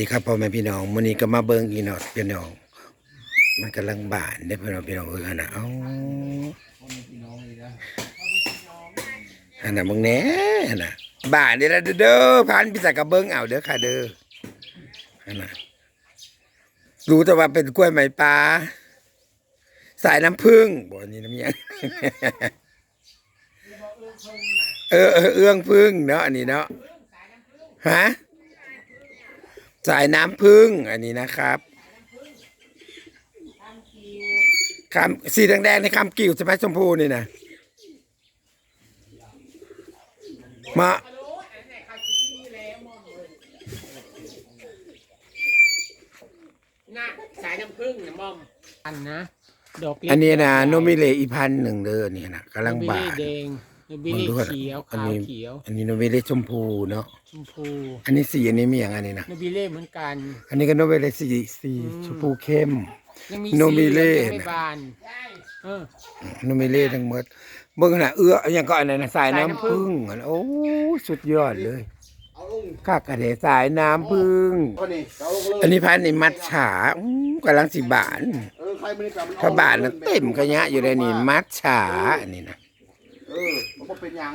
ดีครับพ่อแม่พี่น้องมื้อนี้ก็มาเบิ่งอีเนาะพี่น้อง มันกำลังบานได้พี่น้องพี่น้องเออหั่นน่ะเอ้าหั่นน่ะมึงแหน่หั่นน่ะบานเด้ละเด้อพันพี่สักกะเบิ่งเอาเด้อค่ะเด้อหั่นน่ะรู้แต่ว่าเป็นกล้วยไม้ปลาสายน้ำผึ้งบ่นนี้น้ำเมียงเออเออเอื้องพึ่งเนาะอันนี้เนาะฮะ สายน้ำพึ่งอันนี้นะครับคำสีแดงๆในคำกิ่วใช่ไหมชมพูนี่นะมาน่ะสายน้ำผึ้งนะมอมอันนะดอกเล็กอันนี้นะโนมิเลอีพันหนึ่งเด้อนี่นะกำลังบานโนบิเล่แดง โนบิมึงเล่ดูก่อนเขียวอันขาวนี้เขียวอันนี้โนมิเลชมพูเนาะชมพูอันนี้สีอันนี้มีอย่างอันนี้นะโนบิเล่เหมือนกัน อันนี้ก็โนมิเลสีสีอืมชมพูเข้ม ยังมีโนบิเล่ สีหองยังไม่นะบานเออ โนมิเลทั้งหมดเบิ่งขนาดเอื้ออย่างก็อันนั้นนะสายสายน้ำน้ำผึ้พึ่งงอันโอ้สุดยอดเลยเอาลงข้ากระเดสายน้ำพึ่งก็นี่เอาลงเลยอันนี้พันในมัดฉาอู้กำลังสิบานเออใครไม่ได้กลับถ้าบานนั้นเต็มกระยะอยู่ในนี่มัดฉาอันนี้นะ เออมัน บ่เป็นหยัง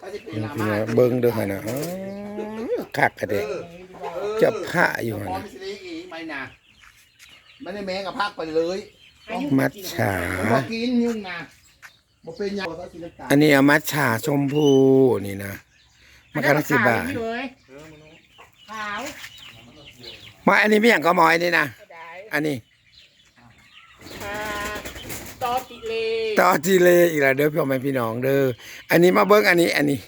ถ้าจะเป็นนี่หนาพี่มาน้องเบิ้งเด้วยนะอ้าวคักกระเดเออเออจับผ้าอยู่พร้อมนะสิได้อีกไหมนะไม่ได้แมงกับพักไปเลยมัดฉา ผมบอกกินยุ่งนะบ่เป็นหยังเขาสิได้กลับอันนี้เอามัดฉาชมพูนี่นะมันกำลังสิบานขวเลยขาวมาอันนี้ไม่อย่างก็มอยนี่นะก็ได้อันนี้ อ่าตอติ เลต่อจีเลอีกแล้วเด้อพ่อแม่พี่น้องเด้ออันนี้มาเบิ้งอันนี้อันนี้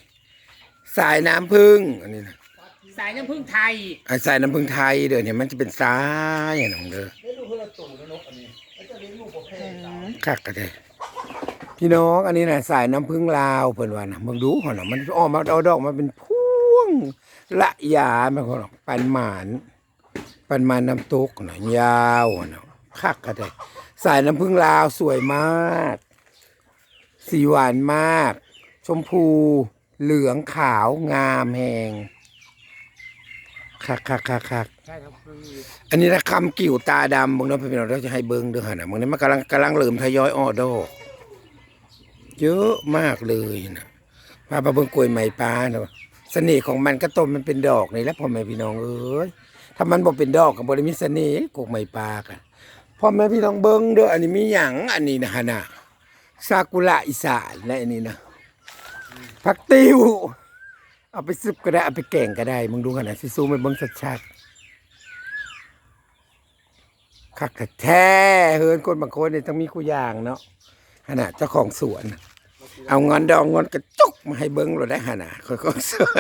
สายน้ำพึ่งอันนี้นะสายน้ำผึ้งไทยไอ้สายน้ำพึ่งไทยเด้อเนี่ยมันจะเป็นสายอย่างนั้นเด้อได้ลูกเพื่อนตู่นะนกอันนี้แล้วจะเลี้ยงลูกประเภทสาวคักกันเลยพี่น้องอันนี้นะสายน้ำพึ่งลาวเพิ่นว่านะมึงดูหน่อยมันออกมาเอาดอกมาเป็นพวงละยามันก็ปันหมานปันหมานน้ำตกน่ะยาวน่ะคักกันเลย สายน้ำพึ่งลาวสวยมาก สีหวานมาก ชมพู เหลืองขาวงามแหงคักคักคักคักอันนี้นะคำกิ่วตาดำบางน้องพี่น้องเราจะให้เบิ้งด้วยฮะนะบางนี้มันกำลังกำลังเริ่มทยอยออดอกเยอะมากเลยนะมาปลาเบิ้งกล้วยไหมปลาเนาะเสน่ห์ของมันก็ต้นมันเป็นดอกนี่แหล้วพ่อแม่พี่น้องเอ้ยถ้ามันบ่เป็นดอกกับบริมีเสน่ห์กกไหมปลากัน พ่อแม่พี่น้องเบิ้งเด้ออันนี้มีหยังอันนี้นะฮะนะซากุระอีสานและอันนี้นะผักติ้วเอาไปซุปก็ได้เอาไปแกงก็ได้มึงดูขนาดซิซูมไปเบิ้งชัดๆคักแท้เฮินคนบางคนเนี่ยต้องมีคู่อย่างเนาะขนาดเจ้าของสวน เอางอนดองงอนกระจุกมาให้เบิ้งเราได้ขนาดคนของสวน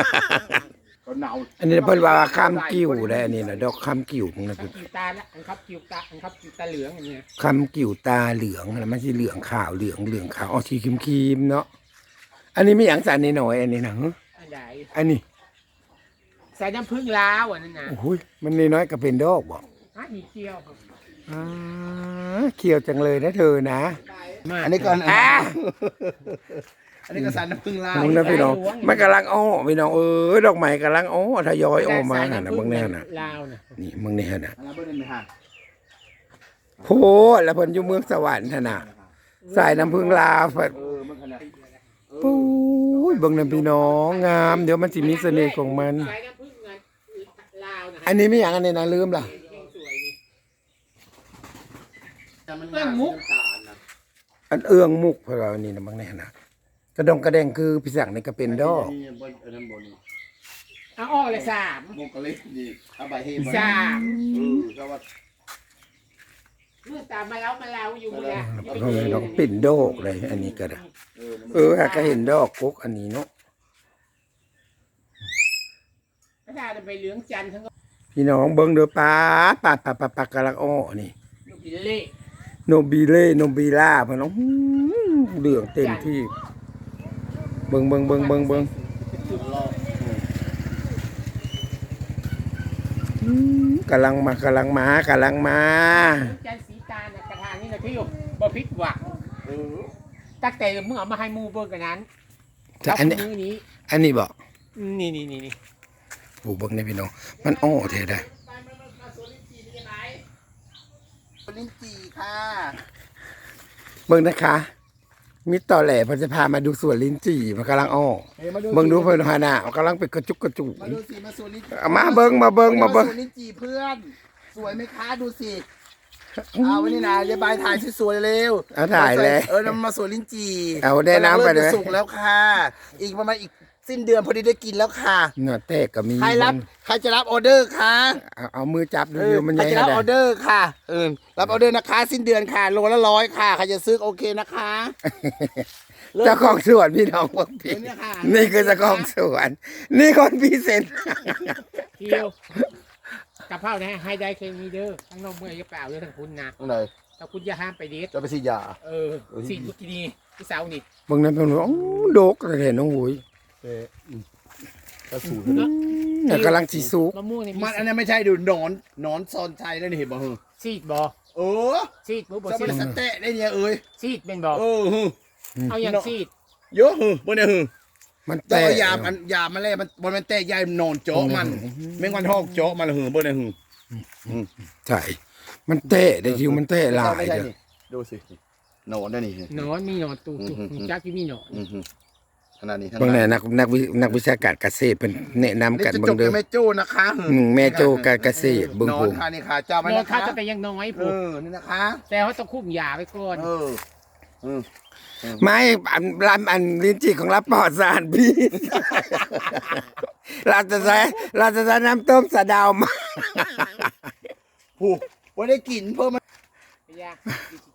อันนี้เพิ่นว่าคำกิ่วได้อันนี้นะดอกคำกิ่วมึงนะอันกิวตาละอันครับกิวตาอันครับกิวตาเหลืองอันเนี้ยคำกิ่วตาเหลืองนะมันสิเหลืองขาวเหลืองเหลืองขาวอ๋อสีครีมๆเนาะอันนี้ไม่อย่างสันนิดหน่อยอันนี้นะหึอันใดอันนี้สายน้ำผึ้งลาวอันนั้นนะโอ้ยมันน้อยๆก็เป็นดอกบอกฮะมีเขี้ยวครับ อ่าเขียวจังเลยนะเธอนะมากอันนี้ก่อนอะ อันนี้ก็สารน้ำผึ้งลาวมึงนะพี่น้องมันกำลังอ้อพี่น้องเออดอกไม้กำลังอ้อทยอยออกมาน่ะนะเบิ่งแน่น่ะลาวน่ะนี่มึงนี่ฮะนะอันนั้นเบิ่งได้ไหมฮะโพดแล้วเพิ่นอยู่เมืองสวรรค์ท่นน่ะสายน้ำพึ่งลาวเพิ่นเออมันขนาดปุ้ยเบิ่งน้ำพี่น้องงาม เดี๋ยวมันสิมีเสน่ห์ของมัน สายน้ำผึ้งเงินลาวน่ะอันนี้ไม่อย่างอันนี้นะลืมล่ะ เพลงสวยนี่ แต่มันเรื่องมุกน้ำตาลนะอันเอื้องมุกเพนว่าอันนี้นะบางแน่นะกระดองกระแดงคือพี่สั่งนี่ก็เป็นดอกนี่บนอันนั้นบนนี่เอาอ้อเลยสามมุกกะเล็กนี่เอาใบเฮมสามเออก็ว่าเมื่อตามมาแล้วมาแล้วอยู่แล้วเพราะมันดอกปิ่นดอกเลยอันนี้ก็ได้เออเออก็เห็นดอกกุกอันนี้เนาะกระดาษไปเหลืองจันทร์ทั้งพี่น้องเบิ่งเด้อป้าป้าป้าป้าป้ากำลังอ้อนี่ลูกบิลเล่โนบิเล่โนบิล่าเพิ่นน้องเดืองเต็มที่ เบิ่งเบิ่งเบิ่งเบิ่งเบิ่งจุดรอบกำลังมากำลังมากำลังมาจันทร์สีตาลน่ะกระถางนี่นะพี่อยู่บ่พิษหวังเออตั้งแต่มึงเอามาให้หมูเบิ่งกันนั้นจะอันนี้มือนี้อันนี้บอกนี่นี่นี่นี่ปลูกเบิ่งในพี่น้องมันอ้อแท้ได้ ลิ้นจี่ค่ะเบิ่งนะคะมีต่อแหล่เพิ่นจะพามาดูสวนลิ้นจี่มันกำลังอ้อเอ้ยมาดูเบิ่งดูเพิ่นหาหน้ามันกำลังเป็นกระจุกกระจุกมาดูสิมาสวนลิ้นจี่เอามาเบิ่งมาเบิ่งมาเบิ่งสวนลิ้นจี่เพื่อน สวยไหมคะดูสิเอาไว้นี่นะยายบายถ่ายสวยๆเร็วเอาถ่ายเลย เออนำมาสวนลิ้นจี่เอาได้น้ำไปเลยกำงริ่มจะสุกแล้วค่ะ อีกประมาณอีก สิ้นเดือนพอดีได้กินแล้วค่ะเนื้อแตกก็มีใครรับใครจะรับออเดอร์คะเอาเอามือจับดูเอออยู่มันใครใหญ่จะรับได้ออเดอร์ค่ะเออรับออเดอร์นะคะ สิ้นเดือนค่ะโลละร้อยค่ะใครจะซื้อโอเคนะคะเจ้าของสวนพี่น้องพวกพี่เออเนี่ยค่ะ นี่คือเจ้าของสวน นี่คนพิเศษเที่ยวกะเพรานะให้ได้เคยมีเด้อทั้งนมเมื่อยก็เปล่าเด้อทั้งคุณนะตรงไหนถ้าคุณอย่าห้ามไปเด็ดจะไปฉีดยา เออสิ่งเมื่อกี้นี้พี่สาวนี่บางนั้นเป็นว่าโอ้โดกเลยเห็นน้องหุย เอออืมกระสูนเนี่ยกำลังสีสุกมะม่วงนี่มันอันนี้นไม่ใช่ดูหนอนหนอนซอนชัยนั่นเห็นบ่ฮึซีดบ่เออซีดบ่บ่จะซีไปดสเตะได้เนี่ยเอ้ยซีดเป็นบ่เออฮึเอาอย่างซีดเยอะฮึบ่เนี่ยฮึมันแต่แตกยามันยามันแล่มันบ่มันแตะยายนอนเจาะมันแม่งวันทอกเจาะมันฮึบ่เนี่ยฮึใช่ มันเตะได้ทิวมันเตะหลายไม่ใช่เด้อนี่ดูสิหนอนนั่นนี่ หนอนมีหนอนตูตูอืมอืมจักที่มีหนอนอือฮึ ขนาดนี้ขนาดบางไหนนักนักวินักวิชาการเกษตรเป็นแนะนำนี่กันจะเบิ่จงบเด้กัอบแม่โจ้นะคะฮึอืมแม่โจการเกษตรเบิ่งนอพูนค่ะนี่ค่ะเจ้ามันนอนนะข้าคะวแต่ยังน้อยเอผูกอนี่นะคะ แต่เขาต้องคุ้มยาไว้ก่อนเออเออไม่อันร้านอันลิ้นจี่ของรับปลอดสารพี่ เราจะใช้เราจะใช้น้ำต้มสะเดาวมา ผูกว่าได้กินเพิ่มมันยาดิฉัน